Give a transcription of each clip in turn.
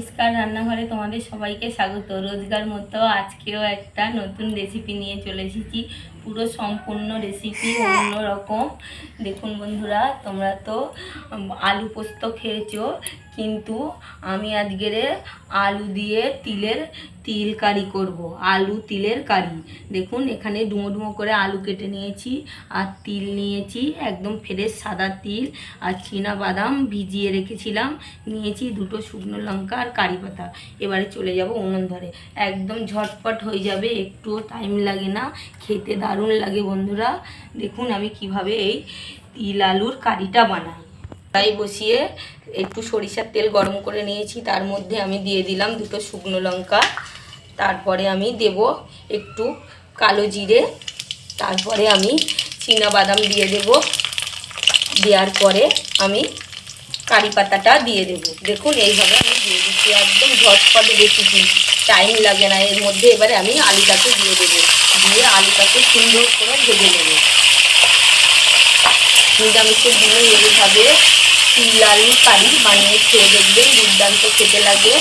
ইস্কার রান্নাঘরে তোমাদের সবাইকে স্বাগত। রোজগার মতো আজকেও একটা নতুন রেসিপি নিয়ে চলে এসেছি। পুরো সম্পূর্ণ রেসিপি অন্য রকম দেখুন বন্ধুরা, তোমরা তো আলু পোস্ত খেয়েছো। কিন্তু আমি আজকের আলু দিয়ে তিলের তিল কারি করব, আলু তিলের কারি। দেখুন, এখানে ডুমো ডুমো করে আলু কেটে নিয়েছি, আর তিল নিয়েছি, একদম ফ্রেশ সাদা তিল, আর চীনা বাদাম ভিজিয়ে রেখেছিলাম। নিয়েছি দুটো শুকনো লঙ্কা আর কারি পাতা। এবারে চলে যাব উনুন ধরে। একদম ঝটপট হয়ে যাবে, একটুও টাইম লাগে না, খেতে দারুণ লাগে বন্ধুরা। দেখুন আমি কীভাবে এই তিল আলুর কারিটা বানাই। তাই বসিয়ে একটু সরিষার তেল গরম করে নিয়েছি। তার মধ্যে আমি দিয়ে দিলাম দুটো শুকনো লঙ্কা। তারপরে আমি দেব একটু কালো জিরে। তারপরে আমি চীনা বাদাম দিয়ে দেব। দেওয়ার পরে আমি কারি পাতাটা দিয়ে দেব। দেখুন, এইভাবে আমি দিয়ে দিচ্ছি। একদম ঝটপট রেসিপি টাইম লাগে না। এর মধ্যে এবারে আমি আলুটাকে দিয়ে দেবো। দিয়ে আলুটাকে সুন্দর করে ভেজে নেব। নিরামিষের দিনে এইভাবে আলুর কারি বানিয়ে খেয়ে দেখবেন দুর্দান্ত খেতে লাগে।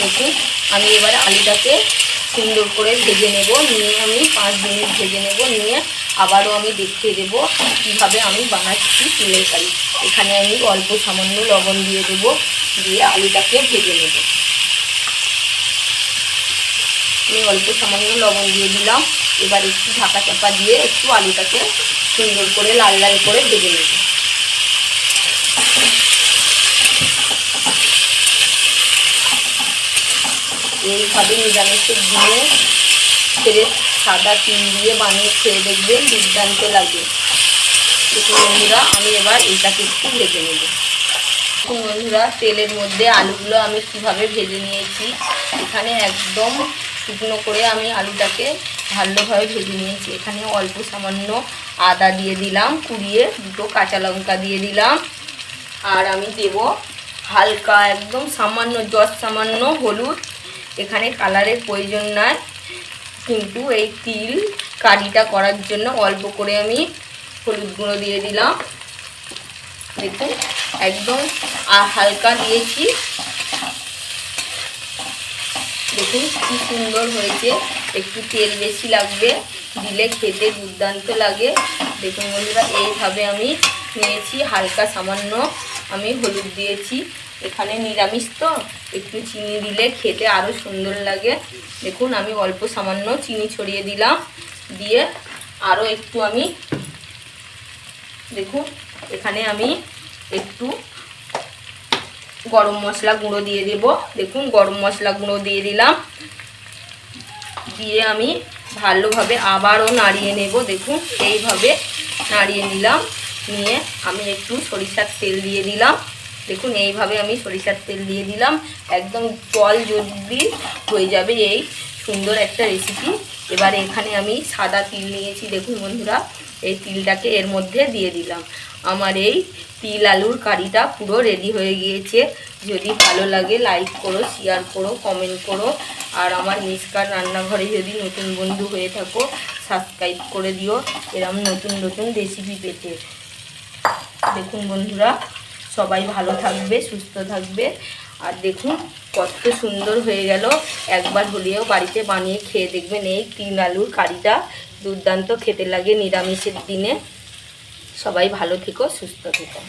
দেখুন আমি এবার আলুটাকে সুন্দর করে ভেজে নেব। নিয়ে আমি পাঁচ মিনিট ভেজে নেব। নিয়ে আবারও আমি দেখিয়ে দেবো কীভাবে আমি বানাচ্ছি তিলের কারি এখানে আমি অল্প সামান্য লবণ দিয়ে দেবো, দিয়ে আলুটাকে ভেজে নেব। আমি অল্প সামান্য লবণ দিয়ে দিলাম। এবার একটু ঢাকা চাপা দিয়ে একটু আলুটাকে সুন্দর করে লাল লাল করে ভেজে নেব। এইভাবে নিরামিষের দিনে ফেরে সাদা তিল দিয়ে বানিয়ে খেয়ে দেখবেন দুর্দান্ত লাগে। বন্ধুরা, আমি এবার এইটাকে একটু ভেজে নেব। দেখুন বন্ধুরা, তেলের মধ্যে আলুগুলো আমি কীভাবে ভেজে নিয়েছি, এখানে একদম শুকনো করে আমি আলুটাকে ভালোভাবে ভেজে নিয়েছি। এখানে অল্প সামান্য আদা দিয়ে দিলাম, কুড়িয়ে দুটো কাঁচা লঙ্কা দিয়ে দিলাম, আর আমি দেব হালকা একদম সামান্য জল সামান্য হলুদ এখানে কালারের প্রয়োজন নাই কিন্তু এই তিল কারিটা করার জন্য অল্প করে আমি হলুদ গুঁড়ো দিয়ে দিলাম। দেখুন, একদম হালকা দিয়েছি। দেখুন, কি সুন্দর হয়েছে। একটু তেল বেশি লাগবে, দিলে খেতে দুর্দান্ত লাগে। দেখুন বন্ধুরা, এইভাবে আমি নিয়েছি, হালকা সামান্য আমি হলুদ দিয়েছি। এখানে নিরামিষ তো, একটু চিনি দিলে খেতে আরও সুন্দর লাগে। দেখুন, আমি অল্প সামান্য চিনি ছড়িয়ে দিলাম, দিয়ে আরও একটু আমি, দেখুন, এখানে আমি একটু গরম মশলা গুঁড়ো দিয়ে দেব। দেখুন, গরম মশলা গুঁড়ো দিয়ে দিলাম। দিয়ে আমি ভালোভাবে আবারও নাড়িয়ে নেব। দেখুন এইভাবে নাড়িয়ে নিলাম। নিয়ে আমি একটু সরিষার তেল দিয়ে দিলাম। দেখুন, এইভাবে আমি সরিষার তেল দিয়ে দিলাম। একদম জল জলদি হয়ে যাবে এই সুন্দর একটা রেসিপি এবারে এখানে আমি সাদা তিল নিয়েছি, দেখুন বন্ধুরা, এই তিলটাকে এর মধ্যে দিয়ে দিলাম। আমার এই তিল আলুর কারিটা পুরো রেডি হয়ে গিয়েছে। যদি ভালো লাগে লাইক করো শেয়ার করো কমেন্ট করো। আর আমার মিসকার রান্নাঘরে যদি নতুন বন্ধু হয়ে থাকো সাবস্ক্রাইব করে দিও। এরম নতুন নতুন রেসিপি পেতে। দেখুন বন্ধুরা সবাই ভালো থাকবে, সুস্থ থাকবে। আর দেখুন, কত সুন্দর হয়ে গেল। একবার হলেও বাড়িতে বানিয়ে খেয়ে দেখবেন এই তিন আলুর কারিটা দুর্দান্ত খেতে লাগে নিরামিষের দিনে। সবাই ভালো থেকো, সুস্থ থেকো।